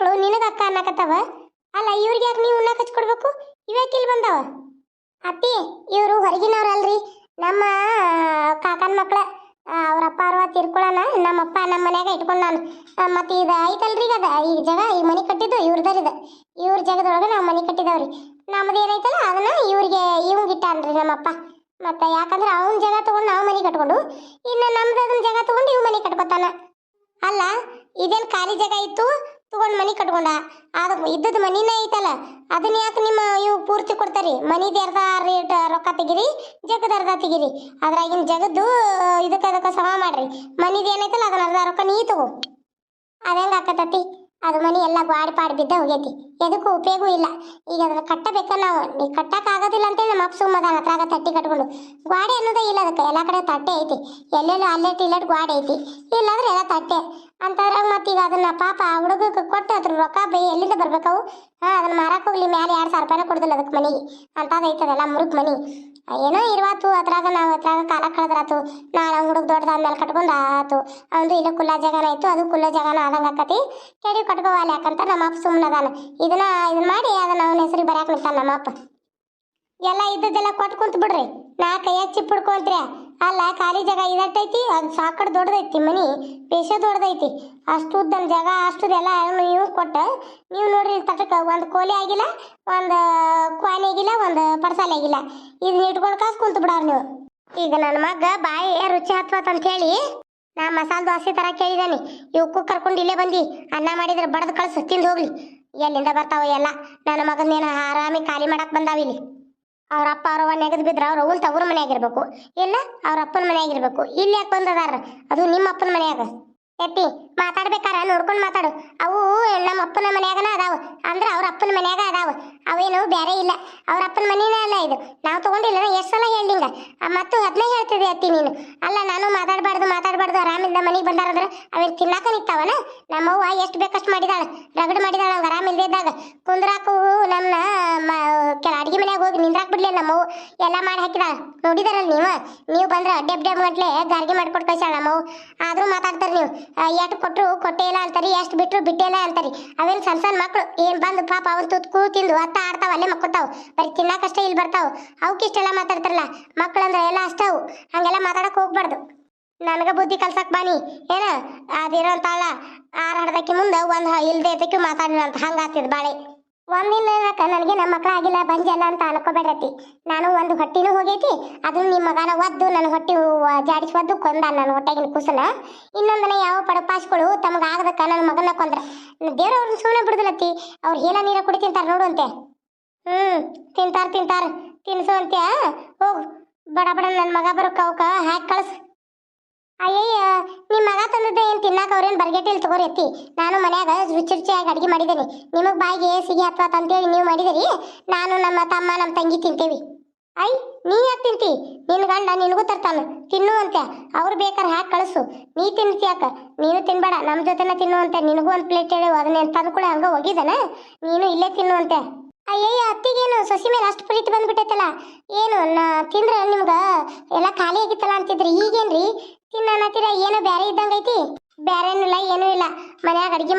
ಮಕ್ಕಳು ನಿನಗ ಅಕ್ಕ ಅನ್ನಕತ್ತಾವ? ಅಲ್ಲ, ಇವ್ರಿಗೆ ಯಾಕೆ ನೀವು ಉಣ್ಣಾಕ ಹಚ್ಕೊಡ್ಬೇಕು ಇವ್ಯಾಕೆ ಇಲ್ಲಿ ಬಂದಾವ? ಅತ್ತಿ, ಇವರು ಹೊರಗಿನವ್ರಲ್ರಿ ನಮ್ಮ ಕಾಕನ ಮಕ್ಕಳ ಅವ್ರಪ್ಪ ಅರ್ವ ತಿರ್ಕೊಳ್ಳೋಣ ನಮ್ಮಪ್ಪ ನಮ್ಮ ಮನ್ಯಾಗ ಇಟ್ಕೊಂಡು ನಾನು. ಮತ್ತೆ ಇದು ಐತಲ್ರಿ ಈಗ ಅದ? ಈ ಜಾಗ, ಈ ಮನೆ ಕಟ್ಟಿದ್ದು ಇವ್ರದರಿದ ಇವ್ರ ಜಾಗದೊಳಗೆ ನಾವು ಮನೆ ಕಟ್ಟಿದವ್ರಿ. ನಮ್ದು ಏನೈತಲ್ಲ ಅದನ್ನ ಇವ್ರಿಗೆ, ಇವಂಗೆ ಇಟ್ಟಾನ್ರಿ ನಮ್ಮಪ್ಪ ಮತ್ತೆ ಯಾಕಂದ್ರೆ ಅವನ ಜಾಗ ತಗೊಂಡು ನಾವು ಮನೆ ಕಟ್ಕೊಂಡು, ಇನ್ನು ನಮ್ದು ಅದನ್ನ ಜಾಗ ತಗೊಂಡು ಇವ್ ಮನೆ ಕಟ್ಕೊತಾನ. ಅಲ್ಲ, ಇದೇನು ಖಾಲಿ ಜಾಗ ಇತ್ತು? ತಗೊಂಡ್ ಮನಿ ಕಟ್ಕೊಂಡ. ಅದ ಇದ್ದದ ಮನಿನೇ ಐತಲ್ಲ ಅದನ್ನ ಯಾಕೆ ನಿಮ್ಮ ಇವು ಪೂರ್ತಿ ಕೊಡ್ತಾರಿ? ಮನಿದ ಅರ್ಧ ರೇಟ್ ರೊಕ್ಕ ತೆಗಿರಿ, ಜಗದ ಅರ್ಧ ತೆಗಿರಿ. ಅದ್ರಾಗಿನ ಜಗದ್ದು ಇದಕ್ಕ ಅದಕ್ಕ ಸಮ ಮಾಡ್ರಿ. ಮನಿದ ಏನೈತಲ್ಲ ಅದನ್ನ ಅರ್ಧ ರೊಕ್ಕ ನೀ ತಗೋ. ಅದಂಗ ಆಕತತಿ? ಅದು ಮನೆ ಎಲ್ಲ ಗ್ವಾಡಿ ಪಾಡಿ ಬಿದ್ದ ಹೋಗೈತಿ. ಎದಕ್ಕೂ ಉಪಯೋಗ ಇಲ್ಲ. ಈಗ ಅದನ್ನ ಕಟ್ಟಬೇಕ ನಾವು ನೀ ಕಟ್ಟಕ್ಕಾಗೋದಿಲ್ಲ ಅಂತೇಳಿ ನಮ್ಮ ಅಪ್ಪ ಮದ ಹತ್ರಾಗ ತಟ್ಟಿ ಕಟ್ಕೊಂಡು. ಗ್ವಾಡಿ ಅನ್ನೋದೇ ಇಲ್ಲ ಅದಕ್ಕೆ. ಎಲ್ಲ ಕಡೆ ತಟ್ಟೆ ಐತಿ. ಎಲ್ಲೆಲ್ಲೂ ಅಲ್ಲೆಟ್ ಇಲ್ಲಟ್ ಗ್ವಾಡೆ ಐತಿ. ಇಲ್ಲಾಂದ್ರೆ ಎಲ್ಲ ತಟ್ಟೆ. ಅಂತಂದ್ರೆ ಮತ್ತೆ ಈಗ ಅದನ್ನ ಪಾಪ ಹುಡುಗಕ್ಕೆ ಕೊಟ್ಟು ಅದ್ರ ರೊಕ್ಕ ಬೈ ಎಲ್ಲಿಂದ ಬರ್ಬೇಕವು? ಹಾಂ, ಅದನ್ನ ಮಾರಕ್ಕೆ ಹೋಗ್ಲಿ. ಮ್ಯಾಲೆ ಎರಡು ಸಾವಿರ ರೂಪಾಯಿನ ಕೊಡ್ದಿಲ್ಲ ಅದಕ್ಕೆ ಮನಿಗೆ. ಅಂತದೈತದಲ್ಲ ಮುರುಕ್ ಮನಿ. ಏನೋ ಇರುವಾತು, ಅದ್ರಾಗ ನಾವು ಅದ್ರಾಗ ಕಾಲ ಕಳೆದ್ರಾತು. ನಾಳೆ ಹುಡುಗ ದೊಡ್ಡದಾದ್ಮೇಲೆ ಕಟ್ಕೊಂಡು ಆತು ಒಂದು ಇಲ್ಲ ಕುಲ್ಲ ಜಾಗನ ಇತ್ತು, ಅದು ಕುಲ್ಲ ಜಾಗನ ಆದಂಗ ಆಕತಿ. ಕೆಡಿ ಕಟ್ಕೋವಾಲಿ ಯಾಕಂತ ನಮ್ಮ ಅಪ್ಪ ಸುಮ್ಮನದಾನ ಇದನ್ನ ಇದನ್ನ ಮಾಡಿ ಅದನ್ನ ಅವನ ಹೆಸರು ಬರ್ಯಾಕ ನಿಂತಾನ ನಮ್ಮ ಅಪ್ಪ. ಎಲ್ಲ ಇದ್ದದ್ದೆಲ್ಲ ಕೊಟ್ಟು ಕುಂತ ಬಿಡ್ರಿ. ನಾ ಕೈಯಾಗ ಚಿಪ್ ಹಿಡ್ಕೊಂತ್ರಿ ಅಲ್ಲ, ಖಾಲಿ ಜಾಗ ಇದಟ್ಟೈತಿ, ಅದು ಸಾಕಡ್ ದೊಡ್ಡದೈತಿ ಮನಿ ಪೇಶ ದೊಡ್ಡದೈತಿ. ಅಷ್ಟು ಉದ್ದನ ಜಾಗ ಅಷ್ಟುದೆಲ್ಲ ನೀವು ಕೊಟ್ಟ. ನೀವು ನೋಡ್ರಿ ತಟಕ ಒಂದು ಕೋಲಿ ಆಗಿಲ್ಲ, ಒಂದು ಕ್ವಾನಿ ಆಗಿಲ್ಲ, ಒಂದು ಪರ್ಸಾಲಿ ಆಗಿಲ್ಲ. ಇದನ್ನ ಇಟ್ಕೊಂಡು ಕಾಸು ಕುಂತು ಬಿಡಾರ ನೀವು. ಈಗ ನನ್ನ ಮಗ ಬಾಯಿ ರುಚಿ ಹತ್ವತ್ ಅಂತ ಹೇಳಿ, ನಾ ಮಸಾಲೆ ದೋಸೆ ತರ ಕೇಳಿದಾನೆ. ಇವಕ್ಕೂ ಕರ್ಕೊಂಡು ಇಲ್ಲೇ ಬಂದಿ, ಅನ್ನ ಮಾಡಿದ್ರೆ ಬಡದ್ ಕಳ್ಸು ತಿಂದು ಹೋಗ್ಲಿ. ಎಲ್ಲಿಂದ ಬರ್ತಾವ ಎಲ್ಲ, ನನ್ನ ಮಗನೇನು ಆರಾಮಿ ಖಾಲಿ ಮಾಡಕ್ ಬಂದಾವ ಇಲ್ಲಿ. ಅವ್ರ ಅಪ್ಪ ಅವ್ರವ್ವ ನೆಗದು ಬಿದ್ರೆ ಅವ್ರ ಅವ್ವನ್ ತವ್ರ ಮನೆಯಾಗಿರ್ಬೇಕು ಇಲ್ಲ ಅವ್ರ ಅಪ್ಪನ ಮನೆಯಾಗಿರ್ಬೇಕು ಇಲ್ಲಿ ಯಾಕೆ ಬಂದದಾರ? ಅದು ನಿಮ್ಮ ಅಪ್ಪನ ಮನ್ಯಾಗ. ಎತ್ತಿ ಮಾತಾಡ್ಬೇಕಾರ ನೋಡ್ಕೊಂಡು ಮಾತಾಡು. ಅವು ನಮ್ಮ ಅಪ್ಪನ ಮನ್ಯಾಗನ ಅದಾವ. ಅಂದ್ರೆ ಅವ್ರ ಅಪ್ಪನ ಮನ್ಯಾಗ ಅದಾವ. ಅವೇನು ಬೇರೆ ಇಲ್ಲ. ಅವ್ರ ಅಪ್ಪನ ಮನೇನೇ ಅಲ್ಲ ಇದು. ನಾವು ತಗೊಂಡಿಲ್ಲ ಎಷ್ಟು ಸಲ ಹೇಳಿಂಗ ಮತ್ತು ಅದನ್ನೇ ಹೇಳ್ತಿದ್ದೆ ಅತ್ತಿ ನೀನು. ಅಲ್ಲ, ನಾನು ಮಾತಾಡಬಾರ್ದು ಮಾತಾಡಬಾರ್ದು, ಆರಾಮಿಂದ ಮನೆಗೆ ಬಂದಾರಂದ್ರೆ ಅವೇನು ತಿನ್ನಾಕ ನಿಂತಾವನ? ನಮ್ಮವ್ವ ಎಷ್ಟು ಬೇಕಷ್ಟು ಮಾಡಿದಾಳ. ರಗಡ್ ಮಾಡಿದಾಳ ಅವ್ಗೆ ಆರಾಮಿಲ್ಲದೆ ಇದ್ದಾಗ. ಕುಂದ್ರಾಕು ನನ್ನ ಕೆಲ ಅಡುಗೆ ಮನೆಯಾಗ ಹೋಗಿ ನಿಂದ್ರಾಕ್ ಬಿಡ್ಲಿ ನಮ್ಮವ್ವ. ಎಲ್ಲ ಮಾಡಿ ಹಾಕಿದಾಳ. ನೋಡಿದಾರಲ್ಲ ನೀವು? ನೀವು ಬಂದ್ರೆ ಅಡ್ಡೆ ಅಡ್ಡೆ ಗಂಟ್ಲೆ ಗಾರ್ಗಿ ಮಾಡ್ಕೊಟ್ಟು ಕಳ್ಸಾಳ ನಮ್ಮವ್ವ. ಆದರೂ ಮಾತಾಡ್ತಾರೆ ನೀವು. ಎಷ್ಟು ಕೊಟ್ರು ಕೊಟ್ಟೇ ಇಲ್ಲ ಅಂತಾರಿ, ಎಷ್ಟು ಬಿಟ್ರು ಬಿಟ್ಟೇ ಇಲ್ಲ ಅಂತಾರಿ. ಅವೇನು ಸಣ್ಣ ಸಣ್ಣ ಮಕ್ಕಳು ಏನು ಬಂದು ಪಾಪ ಅವನ್ ತುತ್ಕು ತಿಂದು ಅತ್ತ ಆಡ್ತಾವ, ಅಲ್ಲೇ ಮಕ್ಕೋತಾವ ಬರೀ ಅಷ್ಟೇ ಇಲ್ಲಿ ಬರ್ತಾವ. ಅವಕ್ಕಿಷ್ಟೆಲ್ಲ ಮಾತಾಡ್ತಾರಲ್ಲ ಮಕ್ಕಳಂದ್ರೆ ಎಲ್ಲ ಅಷ್ಟವು ಹಂಗೆಲ್ಲ ಮಾತಾಡಕ್ಕೆ ಹೋಗ್ಬಾರ್ದು. ನನಗೆ ಬುದ್ಧಿ ಕಲ್ಸಕ್ಕೆ ಬಾನಿ ಏನ ಅದಿರೋ ಅಂತಾಳ ಆರ್ ಹಡ್ದಕ್ಕೆ ಮುಂದೆ ಒಂದು ಇಲ್ದೇ ಇದ್ದಕ್ಕೆ ಅಂತ ಹಂಗಾತಿದ್ ಬಾಳೆ. ಒಂದಿನ ನನಗೆ ನಮ್ಮ ಮಕ್ಳ ಆಗಿಲ್ಲ ಬಂಜಲ್ಲ ಅಂತ ಅನ್ಕೋಬೇಡತಿ ನಾನು ಒಂದು ಹೊಟ್ಟಿನೂ ಹೋಗೈತಿ, ಅದನ್ನ ನಿಮ್ಮ ಮಗನ ಒದ್ದು ನನ್ನ ಹೊಟ್ಟಿ ಜಾಡಿಸಿ ಒದ್ದು ಕೊಂದ ನನ್ನ ಹೊಟ್ಟೆಗಿನ ಕುಸನ. ಇನ್ನೊಂದನ ಯಾವ ಪಡಪಾಸ್ಗಳು ತಮಗ ಆಗದಕ್ಕ ನನ್ನ ಮಗನ ಕೊಂದ್ರ. ದೇವ್ರ ಅವ್ರನ್ನ ಸುಮ್ಮನೆ ಬಿಡುದಿಲ್ಲತಿ ಅವ್ರು ಹೇಳ ನೀರ ಕುಡಿ ತಿಂತಾರ ನೋಡುವಂತೆ ಹ್ಮ್, ತಿಂತಾರ ತಿಂತಾರ. ತಿನ್ಸು ಅಂತ್ಯ? ಹೋಗು. ಬಡ ಬಡ ನನ್ನ ಮಗ ಬರೋಕ ಅವಕ ಹಾಕಿ ಕಳ್ಸ. ಅಯ್ಯಯ್ಯ ನಿಮ್ಮ ಮಗ ತಂದದ್ದೆ ಏನು ತಿನ್ನಾಕ ಅವ್ರೇನು ಬರ್ಗೆಟಿಲ್ ತಗೋರಿ ಎತ್ತಿ ನಾನು ಮನ್ಯಾಗ ರುಚಿ ರುಚಿಯಾಗಿ ಅಡುಗೆ ಮಾಡಿದ್ದೇನೆ. ನಿಮಗೆ ಬಾಯಿಗೆ ಸಿಗಿ ಅಥವಾ ಅಂತೇಳಿ ನೀವು ಮಾಡಿದಿರಿ ನಾನು ನಮ್ಮ ತಮ್ಮ, ನಮ್ಮ ತಂಗಿ ತಿಂತೇವಿ. ಅಯ್ ನೀ ಯಾಕೆ ತಿಂತಿ? ನಿನ್ನ ಗಂಡ ನಿನಗೂ ತರ್ತಾನೆ, ತಿನ್ನು ಅಂತೆ ಅವ್ರು ಬೇಕಾದ್ರೆ ಹಾಕಿ ಕಳಿಸು. ನೀ ತಿನ್ತಿ ಯಾಕ? ನೀನು ತಿನ್ಬೇಡ ನಮ್ಮ ಜೊತೆನ ತಿನ್ನು ಅಂತೆ ನಿನಗೂ ಒಂದು ಪ್ಲೇಟ್ ಹೇಳಿ, ಅದನ್ನೇ ತಂದು ಕೂಡ ಹಂಗ ಒಗಿದನ ನೀನು ಇಲ್ಲೇ ತಿನ್ನು ಅಂತೆ ಅಯ್ಯಯ್ಯ, ಅತ್ತಿಗೇನು ಸೊಸಿ ಮೇಲೆ ಅಷ್ಟು ಪ್ರೀತಿ ಬಂದ್ಬಿಟ್ಟೈತಲ್ಲ? ಏನು, ನಾ, ತಿಂದ್ರೆ ನಿಮ್ಗೆ ಎಲ್ಲ ಖಾಲಿ ಆಗಿತ್ತಲ್ಲ ಅಂತಿದ್ರಿ? ಈಗೇನ್ರಿ?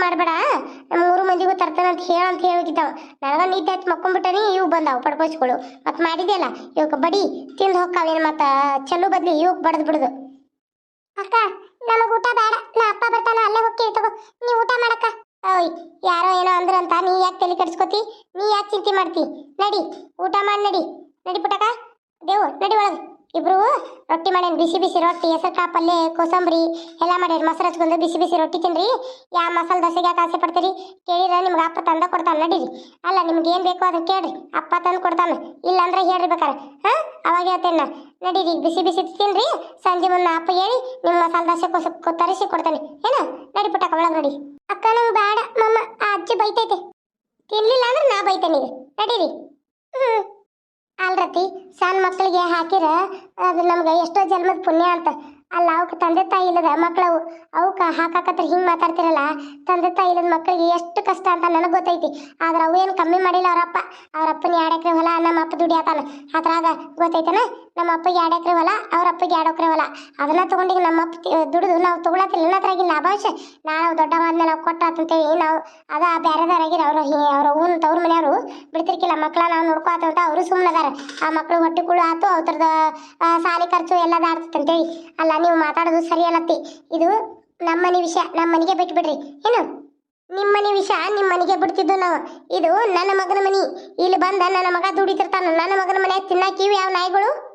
ನಮ್ಮ ಮೂರು ಮಂದಿಗೂ ತರ್ತಾನಂತ ಹೇಳ ಅಂತ ಹೇಳಿದ್ದಾವ ನನಗ ನಿದ್ದೆ ಹತ್ತು ಮಕ್ಕೊಂಡ್ಬಿಟ್ಟನಿ ಇವು ಬಂದಾವು ಪಡ್ಕೋಸ್ಗಳು ಮತ್ತೆ ಮಾಡಿದೆಯಲ್ಲ ಇವಕ್ಕೆ ಬಡಿ, ತಿಂದು ಹೋಗ್ತಾವೇನು ಮತ್ತೆ? ಚಲ್ಲು ಬದ್ಲಿ ಇವಕ್ಕೆ ಬಡ್ದು ಬಿಡುದು. ಅಕ್ಕ, ನಮಗ ಊಟ ಬೇಡ. ನಾ ಅಪ್ಪ ಬರ್ತಾನ, ಅಲ್ಲೇ ಹೋಗ್ತೀವಿ ತಗೋ. ನೀ ಊಟ ಮಾಡಕ್ಕ. ಓಯ್, ಯಾರೋ ಏನೋ ಅಂದ್ರಂತ, ನೀ ಯಾಕೆ ತಲೆ ಕೆಡಿಸ್ಕೊತಿ? ನೀ ಯಾಕೆ ಚಿಂತೆ ಮಾಡ್ತಿ? ನಡಿ, ಊಟ ಮಾಡಿ, ನಡಿ. ನಡಿ ಪುಟಕ ದೇವು ನಡಿ ಒಳಗೆ. ಇಬ್ರು ರೊಟ್ಟಿ ಮಾಡೇನ್, ಬಿಸಿ ಬಿಸಿ ರೊಟ್ಟಿ ಹೆಸರು ಕಾಪಲ್ಲೆ ಕೋಸಂಬರಿ, ಎಲ್ಲ ಮಾಡ್ಯಾರ. ಮೊಸರು ಹಚ್ಕೊಂಡು ಬಿಸಿ ಬಿಸಿ ರೊಟ್ಟಿ ತಿನ್ರಿ. ಯಾ ಮಸಾಲೆ ದೋಸೆಗೆ ಯಾಕೆ ಆಸೆ ಪಡ್ತೀರಿ? ಕೇಳಿದ್ರೆ ನಿಮ್ಗೆ ಅಪ್ಪ ತಂದ ಕೊಡ್ತಾನೆ, ನಡೀರಿ. ಅಲ್ಲ, ನಿಮ್ಗೆ ಏನು ಬೇಕೋ ಅದನ್ನ ಕೇಳ್ರಿ. ಅಪ್ಪ ತಂದು ಕೊಡ್ತಾನೆ. ಇಲ್ಲಾಂದ್ರೆ ಹೇಳ್ರಿ ಬೇಕಾರೆ. ಹಾಂ? ಅವಾಗ ಹೇಳ್ತೇನೆ ನಡೀರಿ, ಬಿಸಿ ಬಿಸಿ ತಿನ್ರಿ. ಸಂಜೆ ಮುನ್ನ ಅಪ್ಪ ಹೇಳಿ ನಿಮ್ಮ ಮಸಾಲೆ ದೋಸೆ ಕೋಸ ತರಿಸಿ ಕೊಡ್ತಾನೆ. ಏನು? ನಡಿ ಪುಟ್ಟಕ್ಕ, ಒಳಗೆ ನಡಿ. ಅಕ್ಕ, ನಂಗೆ ಬೇಡ ಮಮ್ಮ, ಆ ಅಜ್ಜಿ ಬೈತೈತೆ. ತಿನ್ಲಿಲ್ಲ ಅಂದ್ರೆ ನಾ ಬೈತೇನೆ ನಡೀರಿ. ಹ್ಮ್. ಅಲ್ರತಿ ಸಣ್ಣ ಮಕ್ಕಳಿಗೆ ಹಾಕಿರ ಅದು ನಮ್ಗೆ ಎಷ್ಟೋ ಜನ್ಮದ ಪುಣ್ಯ ಅಂತ. ಅಲ್ಲ ಅವಕ್ಕೆ ತಂದೆ ತಾಯಿ ಇಲ್ಲದ ಮಕ್ಕಳವು ಅವಕ್ಕೆ ಹಾಕಾಕತ್ರ ಹಿಂಗೆ ಮಾತಾಡ್ತಿರಲ್ಲ, ತಂದೆ ತಾಯಿ ಇಲ್ಲದ ಮಕ್ಕಳಿಗೆ ಎಷ್ಟು ಕಷ್ಟ ಅಂತ ನನಗೆ ಗೊತ್ತೈತಿ. ಆದ್ರೆ ಅವು ಏನು ಕಮ್ಮಿ ಮಾಡಿಲ್ಲ ಅವರಪ್ಪ ಅವರಪ್ಪನ ಎರಡು ಎಕರೆ ಹೊಲ, ನಮ್ಮ ಅಪ್ಪ ದುಡಿಯತಾನ ಅದ್ರಾಗ ಗೊತ್ತೈತನ? ನಮ್ಮ ಅಪ್ಪಗೆ ಎರಡು ಎಕರೆ ಹೊಲ, ಅವ್ರ ಅಪ್ಪಗೆ ಎರಡು ಎಕರೆ ಹೊಲ. ಅದನ್ನ ತಗೊಂಡಿಗೆ ನಮ್ಮ ಅಪ್ಪ ದುಡಿದು ನಾವು ತಗೊಳತಿಲ್ಲ ಅದ್ರಾಗಿ ಲಾಭಾಂಶ ನಾವು ದೊಡ್ಡವಾದ್ಮೇಲೆ ನಾವು ಕೊಟ್ಟಾತಂತೇಳಿ ನಾವು ಅದ ಬೇರೆದಾರಾಗಿರ ಅವ್ರ ಅವ್ರ ಊನ್ ತವ್ರ ಮನೆಯವರು ಬಿಡ್ತಿರ್ಕಿಲ್ಲ ಮಕ್ಕಳ ನಾವು ನೋಡ್ಕೋತ ಅಂತ ಅವರು ಸುಮ್ಮನದಾರ ಆ ಮಕ್ಕಳು ಹೊಟ್ಟೆ ಕುಳು ಆತು ಅವ್ರದ ಸಾಲಿ ಖರ್ಚು ಎಲ್ಲ ದಾಡ್ತಂತೇಳಿ ಅಲ್ಲ ನೀವು ಮಾತಾಡೋದು ಸರಿ ಅಲ್ಲತ್ತಿ ಇದು ನಮ್ಮ ಮನೆ ವಿಷಯ ನಮ್ಮ ಮನೆಗೆ ಬಿಟ್ಬಿಡ್ರಿ. ಏನು? ನಿಮ್ಮ ಮನೆ ವಿಷಯ ನಿಮ್ಮ ಮನೆಗೆ ಬಿಡ್ತಿದ್ದು ನಾವು. ಇದು ನನ್ನ ಮಗನ ಮನೆ. ಇಲ್ಲಿ ಬಂದ ನನ್ನ ಮಗ ದುಡಿತಿರ್ತಾನ. ನನ್ನ ಮಗನ ಮನೆ ತಿನ್ನಾಕಿವಿ ಯಾವ ನಾಯಿಗಳು?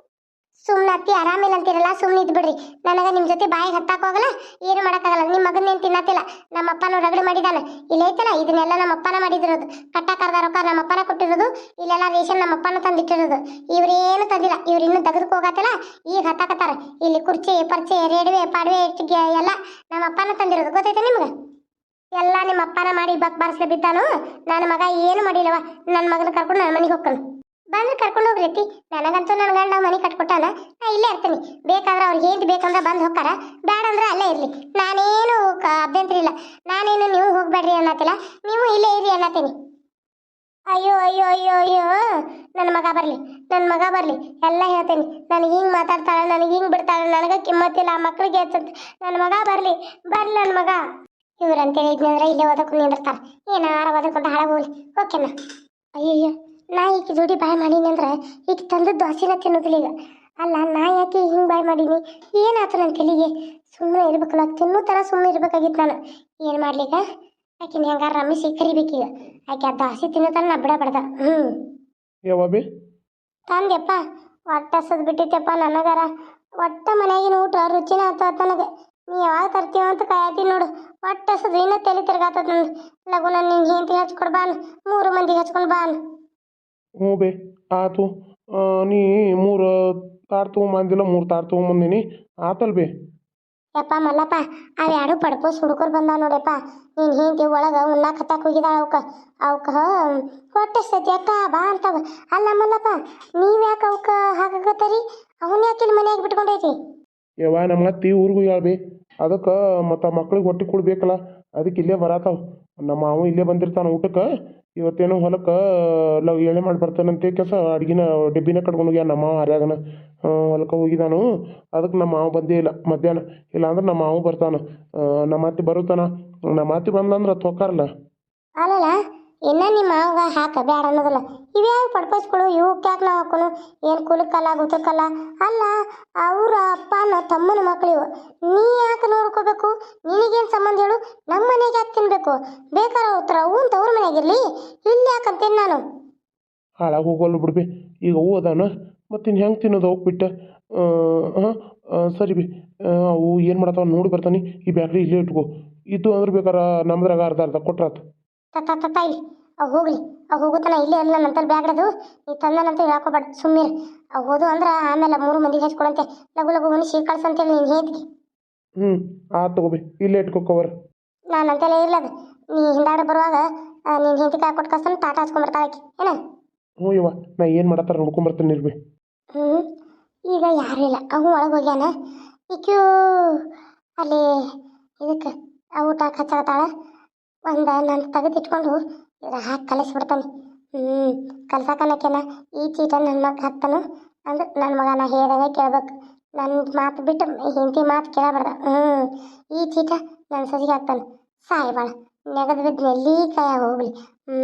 ಸುಮ್ಮನೆ ಅತ್ತಿ, ಆರಾಮಿಲ್ಲ ಅಂತೀರಲ್ಲ ಸುಮ್ಮನೆ ಇದ್ ಬಿಡ್ರಿ. ನನಗೆ ನಿಮ್ಮ ಜೊತೆ ಬಾಯಿಗೆ ಹತ್ತಾಕ್ ಹೋಗಲ್ಲ, ಏನು ಮಾಡೋಕ್ಕಾಗಲ್ಲ ನಿಮ್ಮ ಮಗನ ಏನ್ ತಿನ್ನತ್ತಿಲ್ಲ. ನಮ್ಮ ಅಪ್ಪನೂ ರಗಡೆ ಮಾಡಿದಾನ. ಇಲ್ಲೈತಲ್ಲ ಇದನ್ನೆಲ್ಲ ನಮ್ಮ ಅಪ್ಪನ ಮಾಡಿದಿರೋದು. ಕಟ್ಟ ಕರ್ದ ರೊಕ್ಕ ನಮ್ಮ ಅಪ್ಪನ ಕೊಟ್ಟಿರೋದು, ಇಲ್ಲೆಲ್ಲ ರೇಷನ್ ನಮ್ಮ ಅಪ್ಪನ ತಂದಿಟ್ಟಿರೋದು. ಇವ್ರೇನು ತಂದಿಲ್ಲ, ಇವ್ರು ಇನ್ನೂ ತೆಗೆದಕ್ಕೆ ಹೋಗತ್ತಲ್ಲ, ಈಗ ಹತ್ತಾಕತ್ತಾರ. ಇಲ್ಲಿ ಕುರ್ಚಿ, ಪರ್ಚೆ ರೇಡ್ವೆ ಪಾಡ್ವೆ ಇಟ್ಟಿಗೆ, ಎಲ್ಲ ನಮ್ಮ ಅಪ್ಪನ ತಂದಿರೋದು. ಗೊತ್ತೈತೆ ನಿಮ್ಗೆ? ಎಲ್ಲ ನಿಮ್ಮ ಅಪ್ಪನ ಮಾಡಿ ಬಕ್ ಬಾರಿಸ್ಲೇ ಬಿದ್ದಾನು, ನನ್ನ ಮಗ ಏನು ಮಾಡಿಲ್ಲವ ನನ್ನ ಮಗನ ಕರ್ಕೊಂಡು ನನ್ನ ಮನೆಗೆ ಹೋಗ್ತಾನೆ. ಬಂದ್ರೆ ಕರ್ಕೊಂಡು ಹೋಗ್ರಿ ಅತ್ತಿ ನನಗಂತೂ ನನ್ನ ಗಂಡ ಮನೆ ಕಟ್ಕೊಟ್ಟಾನ ನಾ ಇಲ್ಲೇ ಇರ್ತೀನಿ. ಬೇಕಂದ್ರೆ ಅವ್ರಿಗೆ ಏನು ಬೇಕಂದ್ರೆ ಬಂದು ಹೋಗ್ತಾರ ಬೇಡ ಅಂದ್ರೆ ಅಲ್ಲೇ ಇರಲಿ. ನಾನೇನು ಅಭ್ಯಂತರ ಇಲ್ಲ. ನಾನೇನು ನೀವು ಹೋಗ್ಬೇಡ್ರಿ ಅನ್ನತ್ತಿಲ್ಲ ನೀವು ಇಲ್ಲೇ ಇರಿ ಅನ್ನತ್ತೀನಿ ಅಯ್ಯೋ ಅಯ್ಯೋ ಅಯ್ಯೋ ಅಯ್ಯೋ. ನನ್ನ ಮಗ ಬರಲಿ. ನನ್ನ ಮಗ ಬರಲಿ. ಎಲ್ಲ ಹೇಳ್ತೀನಿ. ನನಗೆ ಹಿಂಗೆ ಮಾತಾಡ್ತಾಳೆ ನನಗೆ ಹಿಂಗೆ ಬಿಡ್ತಾಳೆ, ನನಗೆ ಕಿಮ್ಮತ್ತಿಲ್ಲ ಮಕ್ಳಿಗೆ ಹೆಚ್ಚಂತ ನನ್ನ ಮಗ ಬರಲಿ. ಬರಲಿ ನನ್ನ ಮಗ. ಇವ್ರಂತೇಳಿ ಇದ್ನಂದ್ರೆ ಇಲ್ಲೇ ಓದಕ್ಕೆ ನಿಂದಿರ್ತಾರೆ. ಏನಾರ ಓದಕ್ಕೊಂತ ಹಾಳಾಗೋಗ್ಲಿ ಓಕೆನಾ? ಅಯ್ಯಯ್ಯ. ನಾ ಈಗ ಜೋಡಿ ಬಾಯ್ ಮಾಡೀನಿ ಅಂದ್ರೆ ಈಗ ತಂದದ್ದು ಹಸಿನ ತಿನ್ನೋದಿಲ್ಲ ಈಗ. ಅಲ್ಲ ನಾ ಯಾಕೆ ಹಿಂಗೆ ಬಾಯ್ ಮಾಡೀನಿ? ಏನಾಯ್ತು ನನ್ನ ತಲೆಗೆ? ಸುಮ್ಮನೆ ಇರ್ಬೇಕಲ್ಲ ತಿನ್ನೋ ಥರ ಸುಮ್ಮನೆ ಇರ್ಬೇಕಾಗಿತ್ತು ನಾನು. ಏನು ಮಾಡ್ಲಿಕ್ಕ ಆಕಿನ ಹೆಂಗಾರ ರಮಿಸಿ ಕರಿಬೇಕೀಗ. ಆಕೆ ಅದ ಹಸಿ ತಿನ್ನೋತನ ನಾ ಬಿಡಬಾರ್ದ. ಹ್ಞೂ ಯಾವ ಬೇ ತಂದೆಪ್ಪ ಹೊಟ್ಟೆ ಹಸದ್ ಬಿಟ್ಟಿತ್ತಪ್ಪ ನನಗಾರ ಒಟ್ಟ ಮನ್ಯಾಗಿನ ಊಟ ರುಚಿನ ಆತ ನನಗೆ. ನೀ ಯಾವಾಗ ತರ್ತೀವ ಅಂತ ಕಾಯತಿ ನೋಡು. ಒಟ್ಟ ಹಸದು ಇನ್ನೂ ತಲೆ ತಿರ್ಗಾತದ ನಂದು. ಲಗುನ ನಿಂಗೆ ಹೆಂಡತಿ ಹಚ್ಕೊಡ್ ಬಾನ್ ಮೂರು ಮಂದಿಗೆ ಹಚ್ಕೊಂಡು ಬಾನ್. ಹ್ಞೂ ಬೇ ಆತು ನೀ ಮೂರು ತಾರು ತಗೊಂಬಂದಿಲ್ಲ ಮೂರು ತಾರು ತೊಗೊಂಬಂದಿನಿ ಆತಲ್ ಬೇ ಯಪ್ಪ ಮಲ್ಲಪ್ಪ ಅವು ಯಾರು ಪಡ್ಕೋಸ್ ಹುಡುಗರು ಬಂದಾವ ನೋಡಪ್ಪ. ನೀನು ಹೆಂಡತಿ ಒಳಗೆ ಉಣ್ಣಾಕ ಹತ್ತಾಕ ಹೋಗಿದಾಳ ಅವಕ್ಕ ಅವಕ್ಕ ಹೊಟ್ಟೆ ಸತಿ ಅಕ್ಕ ಬಾ ಅಂತವ. ಅಲ್ಲ ಮಲ್ಲಪ್ಪ ನೀವು ಯಾಕೆ ಅವಕ್ಕ ಹಾಕಾಕತ್ತರಿ ಅವನ್ ಯಾಕೆ ಇಲ್ಲಿ ಮನ್ಯಾಗ ಬಿಟ್ಕೊಂಡೈತಿ? ಯವ್ವ ನಮ್ಮ ಅತ್ತಿ ಊರಿಗೂ ಹೇಳ್ಬೇ. ಅದಕ್ಕೆ ಮತ್ತು ಮಕ್ಳಿಗೆ ಹೊಟ್ಟೆ ಕೊಡ್ಬೇಕಲ್ಲ. ಅದಕ್ಕೆ ಇಲ್ಲೇ ಬರತ್ತಾವ ನಮ್ಮ ಮಾವ ಇಲ್ಲೇ ಬಂದಿರ್ತಾನೆ ಊಟಕ್ಕೆ. ಇವತ್ತೇನೋ ಹೊಲಕ್ಕೆ ಲವ್ ಎಳೆ ಮಾಡಿ ಬರ್ತಾನಂತೆ ಕೆಲಸ. ಅಡ್ಗಿನ, ಡಬ್ಬಿನ ಕಟ್ಕೊಂಡು ಹೋಗ್ಯಾನ ನಮ್ಮ ಮಾವ ಹರ್ಯಾಗನ. ಹೊಲಕ್ಕೆ ಹೋಗಿದಾನು. ಅದಕ್ಕೆ ನಮ್ಮ ಮಾವ ಬಂದೇ ಇಲ್ಲ ಮಧ್ಯಾಹ್ನ. ಇಲ್ಲಾಂದ್ರೆ ನಮ್ಮ ಮಾವ ಬರ್ತಾನೆ. ನಮ್ಮ ಅತ್ತಿ ಬರುತ್ತಾನ. ನಮ್ಮ ಅತ್ತಿ ಬಂದಂದ್ರೆ ತೊಕ್ಕಾರಲ್ಲ ಇನ್ನ ನಿಮ್ಮ ಮಾವಗ ಹಾಕ ಬ್ಯಾಡ ಅನ್ನೋದಲ್ಲ. ಇವ್ಯಾವ ಪಡ್ಪಸ್ಗಳು ಇವಕ್ಕೆ ಯಾಕೆ ನಾವು ಹಾಕೋನು? ಏನು ಕುಲಕ್ಕಲ್ಲ ಗುತಕ್ಕಲ್ಲ ಅಲ್ಲ, ಅವರ ಅಪ್ಪನ ತಮ್ಮನ ಮಕ್ಳು ಇವು. ನೀ ಯಾಕೆ ನೋಡ್ಕೋಬೇಕು? ನಿನಗೇನು ಸಂಬಂಧ ಹೇಳು? ನಮ್ಮ ಮನೆಗೆ ಯಾಕೆ ತಿನ್ಬೇಕು? ಬೇಕಾದ್ರೆ ಉತ್ತರ ಅವ್ನ ತವ್ರ ಮನೆಗಿರ್ಲಿ ಇಲ್ಲಿ ಯಾಕಂತೇನೆ ನಾನು? ಹಾಳಾಗಿ ಹೋಗಲ್ಲ ಬಿಡ್ಬಿ. ಈಗ ಹೂ ಅದಾನ ಮತ್ತಿನ್ನು ಹೆಂಗೆ ತಿನ್ನೋದು ಹೋಗ್ಬಿಟ್ಟ ಬಿಟ್ಟು? ಹಾಂ ಸರಿ ಬಿ. ಅವು ಏನು ಮಾಡತ್ತಾವ ನೋಡಿ ಬರ್ತಾನೆ. ಈ ಬ್ಯಾಗ್ರಿ ಇಲ್ಲೇ ಇಟ್ಕೋ. ಇದು ಅಂದ್ರೆ ಬೇಕಾರ ನಮ್ದ್ರಾಗ ಅರ್ಧ ಅರ್ಧ ಕೊಟ್ರಾತು. ತತ್ತ ತತ್ತ ಇಲ್ಲಿ. ಅವು ಹೋಗ್ಲಿ. ಅವು ಹೋಗುತ್ತಾನ ಇಲ್ಲೇ ಇರಲ್ಲ ನಂತರ ಬ್ಯಾಗ್ರದು ನೀ ತಂದನಂತ ಹೇಳ್ಕೊಬೇಡ. ಸುಮ್ಮನೆ ಅವು ಹೋದು ಅಂದ್ರೆ ಆಮೇಲೆ ಮೂರು ಮಂದಿಗೆ ಹಚ್ಕೊಳಂತೆ ಲಗು ಲಗು ಮನುಷ್ಯ ಕಳ್ಸಂತೇಳಿ ನೀನು ಹೇಳ್ತಿ. ಹ್ಞೂ ಆತು ತಗೋಬಿ. ಇಲ್ಲೇ ಇಟ್ಕೋ ಕವರ್ ನಾನು ಅಂತೆಲ್ಲ ಇರ್ಲದು ನೀ ಹಿಂದಾಡ ಬರುವಾಗ ನೀನು ಹೆಂಡತಿ ಕಾಯಿ ಕೊಟ್ಟು ಕಳ್ಸನ್ ಟಾಟಾ ಹಚ್ಕೊಂಡ್ಬರ್ತಾಳೆ ಆಕಿ. ಏನ? ಹ್ಞೂ ಇವ ನಾ ಏನು ಮಾಡತ್ತಾರ ನೋಡ್ಕೊಂಬರ್ತೀನಿ ನಿರ್ಬಿ ಹ್ಞೂ ಈಗ ಯಾರೂ ಇಲ್ಲ. ಅವು ಒಳಗೆ ಹೋಗ್ಯಾನ. ಇಕ್ಯೂ ಅಲ್ಲಿ ಇದಕ್ಕೆ ಊಟ ಹಚ್ಚಾಕತ್ತಾಳ. ಒಂದು ನಾನು ತೆಗೆದಿಟ್ಕೊಂಡು ಹಾಕಿ ಕಲಿಸ್ಬಿಡ್ತಾನೆ. ಹ್ಞೂ ಕಲ್ಸಾಕನಕೇನ ಈ ಚೀಟ ನನ್ನ ಮಗ ಹತ್ತನು ಅಂದ್ರೆ ನನ್ನ ಮಗನ ನಾ ಹೇಳ್ದಂಗೆ ಕೇಳ್ಬೇಕು. ನನ್ನ ಮಾತು ಬಿಟ್ಟು ಹಿಂದಿ ಮಾತು ಕೇಳಬಾರ್ದ. ಹ್ಞೂ ಈ ಚೀಟ ನನ್ನ ಸಸಿಗೆ ಹಾಕ್ತಾನೆ. ಸಾಯ್ಬಾಳ ನೆಗದು ಬಿದ್ದು ನೆಲ್ಲಿ ಕೈಯಾಗ ಹೋಗ್ಲಿ. ಹ್ಞೂ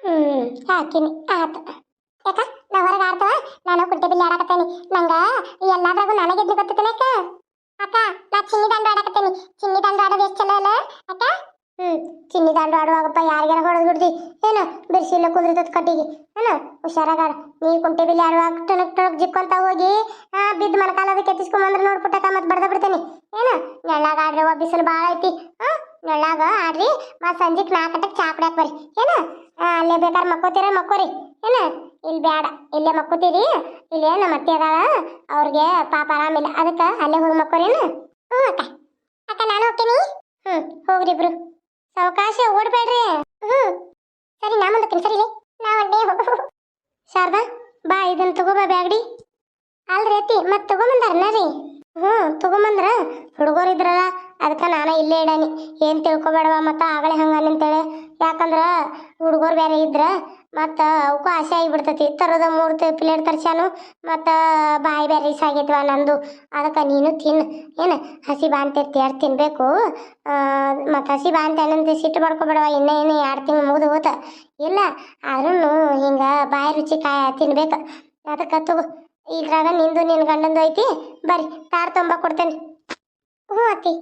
ಹ್ಮ್, ಹಾಕಿನಿ, ಆತು ಯಾಕ ನಾ ಹೊರಗೆ ಆಡ್ತವ ನಾನು ಕುಂಟೆ ಬಿಲ್ಲಿ ಆಡಕತ್ತೇನಿ ನಂಗ ಎಲ್ಲಾದ್ರಾಗೂ ನನಗೆ ಎದ್ದು ಗೊತ್ತೈತೇನೆ ಅಕ್ಕ ಅಕ್ಕ ನಾ ಚಿನ್ನಿ ದಂಡು ಆಡಕತ್ತೇನಿ ಚಿನ್ನಿ ದಂಡು ಆಡೋದು ಎಷ್ಟು ಚಲೋ ಅಲ್ಲ ಅಕ್ಕ ಹ್ಮ್ ಚಿನ್ನಿ ದಂಡು ಆಡುವಾಗಪ್ಪ ಯಾರಿಗಾರ ಹೊಡೆದು ಬಿಡ್ದಿ ಏನು ಬಿರ್ಸಿಲ್ಲ ಕುಂದ್ರಿತದ ಕಟ್ಟಿಗೆ. ಏನು? ಹುಷಾರಾಗ ನೀ ಕುಂಟೆ ಬಿಲ್ಲಿ ಯಾರು ಟೊಣಕ್ ಟೊಣಕ್ ಜಿಕ್ಕೊಂತ ಹೋಗಿ ಬಿದ್ದ ಬಿದ್ದು ಮನಕಾಲದ ಕೆತ್ತಿಸ್ಕೊಂಬಂದ್ರೆ ನೋಡ್ಬಿಟ್ಟಕ ಮತ್ತೆ ಬಡ್ದ ಬಿಡ್ತೇನೆ. ಏನ? ನೆಳ್ಳಾಗ ಆಡ್ರಿ ಒಬ್ಬ ಬಿಸಿಲು ಭಾಳ ಐತಿ. ಹಾ ನೆಳ್ಳಾಗ ಆಡ್ರಿ ಮತ್ತೆ ಸಂಜೆಗೆ ನಾಲ್ಕಟ್ಟಕ್ಕೆ ಚಾ ಕುಡಿಯಕ್ ಬರ್ರಿ. ಏನು? ಆ, ಅಲ್ಲೇ ಬೇಕಾದ್ರೆ ಮಕ್ಕೋತೀರ ಮಕ್ಕೋರಿ. ಏನ? ಇಲ್ಲಿ ಬೇಡ ಇಲ್ಲೇ ಮಕ್ಕೋತೀರಿ. ಇಲ್ಲೇ ನಮ್ಮ ಅತ್ತೆ ಅದಾಳ. ಅವ್ರಿಗೆ ಪಾಪ ಆರಾಮಿಲ್ಲ ಅದಕ್ಕೆ ಅಲ್ಲೇ ಹೋಗಿ ಮಕ್ಕೋರೇನು ಹ್ಞೂ ಅಕ್ಕ. ಅಕ್ಕ ನಾನು ಹೋಗ್ತೀನಿ. ಹ್ಞೂ ಹೋಗ್ರಿ ಇಬ್ರು. ಸಾವಕಾಶ ಓಡ್ಬೇಡ್ರಿ. ಹ್ಞೂ ಹೋಗ್ತೀನಿ ಸರಿ ನಾವು ಅಡ್ಡೇ ಹೋಗು ಬಾ ಇದನ್ನ ತಗೋಬ ಬ್ಯಾಗಡಿ. ಅಲ್ರಿ ಅತ್ತಿ ಮತ್ತೆ ತಗೊಂಬಂದಾರನ ರೀ? ಹ್ಞೂ, ತಗೊಂಬಂದ್ರ ಹುಡುಗರು ಇದ್ರಲ್ಲ, ಅದಕ್ಕೆ ನಾನು ಇಲ್ಲೇ ಇಡನಿ. ಏನು ತಿಳ್ಕೊಬೇಡವ ಮತ್ತು, ಆಗಲೇ ಹಂಗೆ ಅಂತೇಳಿ ಯಾಕಂದ್ರೆ ಹುಡುಗರು ಬೇರೆ ಇದ್ರ, ಮತ್ತು ಅವಕ್ಕೂ ಆಸೆ ಆಗಿಬಿಡ್ತೈತಿ. ತರೋದ ಮೂರು ಪ್ಲೇಟ್ ತರ್ಸ್ಯಾನು, ಮತ್ತು ಬಾಯಿ ಬೇರೆ ಸಾಗೈತ್ವ ನಂದು. ಅದಕ್ಕೆ ನೀನು ತಿನ್ನು ಏನು ಹಸಿ ಬಾ ಅಂತಿರ್ತಿ ಎರಡು ತಿನ್ನಬೇಕು ಮತ್ತು ಹಸಿ ಬಾಂತಿ ಏನಂತ ಸಿಟ್ಟು ಮಾಡ್ಕೊಬೇಡವ, ಇನ್ನೇ ಏನು ಎರಡು ತಿಂಗಳು ಮುಗಿದು ಹೋತ. ಇಲ್ಲ ಆದ್ರೂ ಹಿಂಗೆ ಬಾಯಿ ರುಚಿ ಕಾಯ ತಿನ್ಬೇಕು. ಅದಕ್ಕೆ ತಗೋ, ಇದ್ರಾಗ ನಿಂದು ನಿನ್ನ ಗಂಡಂದು ಐತಿ, ಬರ್ರಿ, ತಾರ್ ತೊಂಬ ಕೊಡ್ತೇನೆ. ಹ್ಞೂ ಅತ್ತಿ.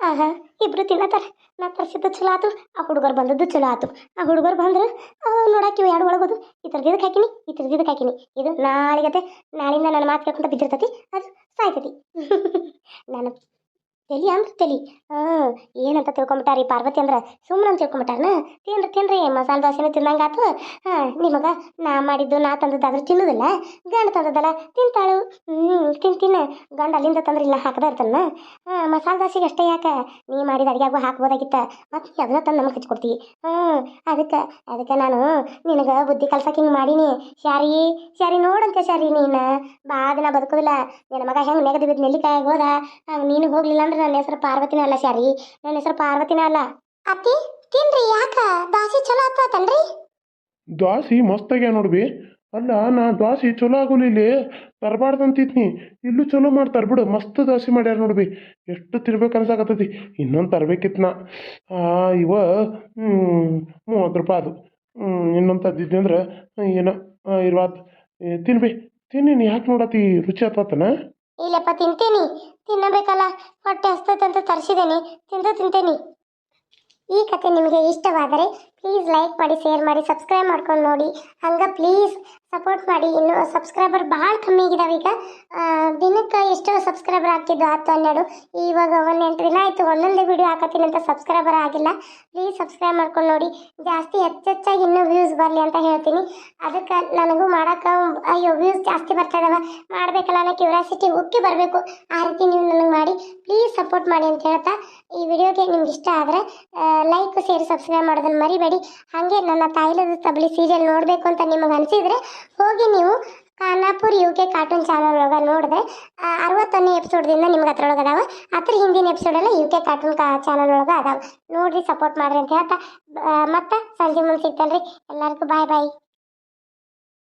ಆಹಾ, ಇಬ್ರು ತಿನ್ನತ್ತಾರ. ನಾ ತರಿಸಿದ್ದು ಚಲೋ ಆತು, ಆ ಹುಡುಗರು ಬಂದದ್ದು ಚಲೋ ಆತು. ಆ ಹುಡುಗರು ಬಂದ್ರೆ ನೋಡಕ್ಕೆ ಎರಡು ಒಳಗೋದು? ಈ ಇದಕ್ಕೆ ಹಾಕಿನಿ, ಈ ಇದಕ್ಕೆ ಹಾಕಿನಿ. ಇದು ನಾಳೆಗತೆ, ನಾಳಿಂದ ನನ್ನ ಮಾತು ಕೇಳ್ಕೊಂತ ಬಿದ್ದಿರ್ತತಿ, ಅದು ಸಾಯ್ತತಿ. ನಾನು ತಲಿ ಅಂದ್ರೆ ತಲಿ. ಹಾಂ ಏನಂತ ತಿಳ್ಕೊಂಬಿಟ್ಟಾರಿ ಪಾರ್ವತಿ ಅಂದ್ರೆ? ಸುಮ್ಮನೆ ತಿಳ್ಕೊಂಬಿಟ್ಟಾರನ? ತಿನ್ರಿ ತಿನ್ರಿ, ಮಸಾಲೆ ದೋಸೆನೂ ತಿಂದಂಗಾತು ಹಾಂ ನಿಮಗೆ ನಾ ಮಾಡಿದ್ದು, ನಾ ತಂದದ್ದಾದ್ರೂ ತಿನ್ನೋದಿಲ್ಲ. ಗಂಡ ತಂದದಲ್ಲ ತಿಂತಾಳು. ಹ್ಞೂ ತಿನ್ ಗಂಡ ಅಲ್ಲಿಂದ ತಂದ್ರೆ ಇಲ್ಲ, ಹಾಕದ ಇರ್ತಾನ ಹಾಂ, ಮಸಾಲೆ ದೋಸೆಗೆ ಅಷ್ಟೇ ಯಾಕೆ? ನೀ ಮಾಡಿದ ಅಡುಗೆಗೂ ಹಾಕ್ಬೋದಾಗಿತ್ತ. ಮತ್ತು ಅದನ್ನ ತಂದು ನಮಗೆ ಹಚ್ಕೊಡ್ತೀವಿ ಹ್ಞೂ ಅದಕ್ಕೆ ಅದಕ್ಕೆ ನಾನು ನಿನಗೆ ಬುದ್ಧಿ ಕಲ್ಸಕ್ಕೆ ಹಿಂಗೆ ಮಾಡೀನಿ. ಶಾರಿ ಶಾರಿ ನೋಡಂತ ಶಾರಿ ನೀನು. ಬಾ ದಿನ ಬದುಕೋದಿಲ್ಲ. ನಿನ್ನ ಮಗ ಹೆಂಗೆ ನೆಗದು ಬಿದ್ದು ನೆಲ್ಲಿಕಾಯಿ ಹೋದ. ನೀನು ಹೋಗ್ಲಿಲ್ಲ ಅಂದ್ರೆ ನನ್ನ ಹೆಸರು ಪಾರ್ವತಿನ ಅಲ್ಲ ಶಾರಿ ನನ್ನ ಹೆಸರು ಪಾರ್ವತಿನ ಅಲ್ಲ. ಅತ್ತಿ ತಿನ್ರಿ ಯಾಕ? ದಾಸಿ ಚಲೋ ಆತನ್ರಿ ದ್ವಾಸಿ ಮಸ್ತಾಗ್ಯ ನೋಡ್ಬಿ. ಅಲ್ಲ ನಾ ದ್ವಾಸಿ ಚಲೋ ಆಗೋಲ್ಲ ಇಲ್ಲಿ. ತರಬಾರ್ದು ಅಂತಿದ್ನಿ. ಇಲ್ಲೂ ಚಲೋ ಮಾಡ್ತಾರೆ ಬಿಡು. ಮಸ್ತ್ ದ್ವಾಸಿ ಮಾಡ್ಯಾರ ನೋಡ್ಬಿ. ಎಷ್ಟು ತಿನ್ಬೇಕು ಅನ್ಸಾಕತ್ತೈತಿ. ಇನ್ನೊಂದು ತರಬೇಕಿತ್ತು ನಾ ಆ, ಇವ ಹ್ಮ್, ಮೂವತ್ತು ರೂಪಾಯಿ ಅದು. ಇನ್ನೊಂದು ತಂದಿದ್ದೆ ಅಂದ್ರೆ ಏನೋ ಇರ್ವಾತ್. ತಿನ್ಬಿ. ತಿನ್ನಿ ಯಾಕೆ ನೋಡತ್ತಿ? ರುಚಿ ಆತತನ ಇಲ್ಲಪ್ಪ ತಿಂತೀನಿ. ತಿನ್ನಬೇಕಲ್ಲ. ಹೊಟ್ಟೆ ಹಸ್ತದಂತ ತರಿಸಿದ್ದೇನೆ. ತಿಂದು ತಿಂತೇನೆ. ಈ ಕತೆ ನಿಮಗೆ ಇಷ್ಟವಾದರೆ ಪ್ಲೀಸ್ ಲೈಕ್ ಮಾಡಿ ಶೇರ್ ಮಾಡಿ ಸಬ್ಸ್ಕ್ರೈಬ್ ಮಾಡ್ಕೊಂಡು ನೋಡಿ. ಹಂಗೆ ಪ್ಲೀಸ್ ಸಪೋರ್ಟ್ ಮಾಡಿ. ಇನ್ನು ಸಬ್ಸ್ಕ್ರೈಬರ್ ಭಾಳ ಕಮ್ಮಿ ಆಗಿದಾವೆ ಈಗ. ದಿನಕ್ಕೆ ಎಷ್ಟೋ ಸಬ್ಸ್ಕ್ರೈಬರ್ ಆಗ್ತಿದ್ದು ಹತ್ತು, ಹನ್ನೆರಡು. ಇವಾಗ ಒಂದು ಎಂಟು ದಿನ ಆಯಿತು. ಒಂದೊಂದೇ ವಿಡಿಯೋ ಹಾಕತ್ತೀನಿ ಅಂತ ಸಬ್ಸ್ಕ್ರೈಬರ್ ಆಗಿಲ್ಲ. ಪ್ಲೀಸ್ ಸಬ್ಸ್ಕ್ರೈಬ್ ಮಾಡ್ಕೊಂಡು ನೋಡಿ. ಜಾಸ್ತಿ ಹೆಚ್ಚೆಚ್ಚಾಗಿ ಇನ್ನೂ ವ್ಯೂಸ್ ಬರಲಿ ಅಂತ ಹೇಳ್ತೀನಿ. ಅದಕ್ಕೆ ನನಗೂ ಮಾಡೋಕೆ ಅಯ್ಯೋ ವ್ಯೂಸ್ ಜಾಸ್ತಿ ಬರ್ತಾ ಇದಾವೆ. ಮಾಡಬೇಕಲ್ಲ ಅನ್ನೋ ಕ್ಯೂರಿಯಾಸಿಟಿ ಉಕ್ಕಿ ಬರಬೇಕು. ಆ ರೀತಿ ನೀವು ನನಗೆ ಮಾಡಿ. ಪ್ಲೀಸ್ ಸಪೋರ್ಟ್ ಮಾಡಿ ಅಂತ ಹೇಳ್ತಾ ಈ ವಿಡಿಯೋಗೆ ನಿಮ್ಗೆ ಇಷ್ಟ ಆದರೆ ಲೈಕ್ ಸೇರಿ ಸಬ್ಸ್ಕ್ರೈಬ್ ಮಾಡೋದನ್ನು ಮರಿಬೇಡಿ. ಹಾಗೆ ನನ್ನ ತಾಯಿಲದ ತಬಲಿ ಸೀರಿಯಲ್ ನೋಡಬೇಕು ಅಂತ ನಿಮಗೆ ಅನಿಸಿದರೆ ಹೋಗಿ ನೀವು Khanapur U K cartoon channel ಒಳಗೆ ನೋಡಿದ್ರೆ ಅರವತ್ತೊಂದನೇ ಎಪಿಸೋಡ್ದಿಂದ ನಿಮ್ಗೆ ಅದ್ರೊಳಗೆ ಅದಾವೆ. ಅದ್ರ ಹಿಂದಿನ ಎಪಿಸೋಡೆಲ್ಲ ಯು ಕೆ ಕಾರ್ಟೂನ್ ಕಾ ಚಾನಲ್ ಒಳಗೆ ಅದಾವೆ. ನೋಡಿರಿ ಸಪೋರ್ಟ್ ಮಾಡ್ರಿ ಅಂತ ಹೇಳ್ತಾ ಮತ್ತೆ ಸಂಜೆ ಮುಂದೆ ಸಿಗ್ತಲ್ರಿ. ಎಲ್ಲರಿಗೂ ಬಾಯ್ ಬಾಯ್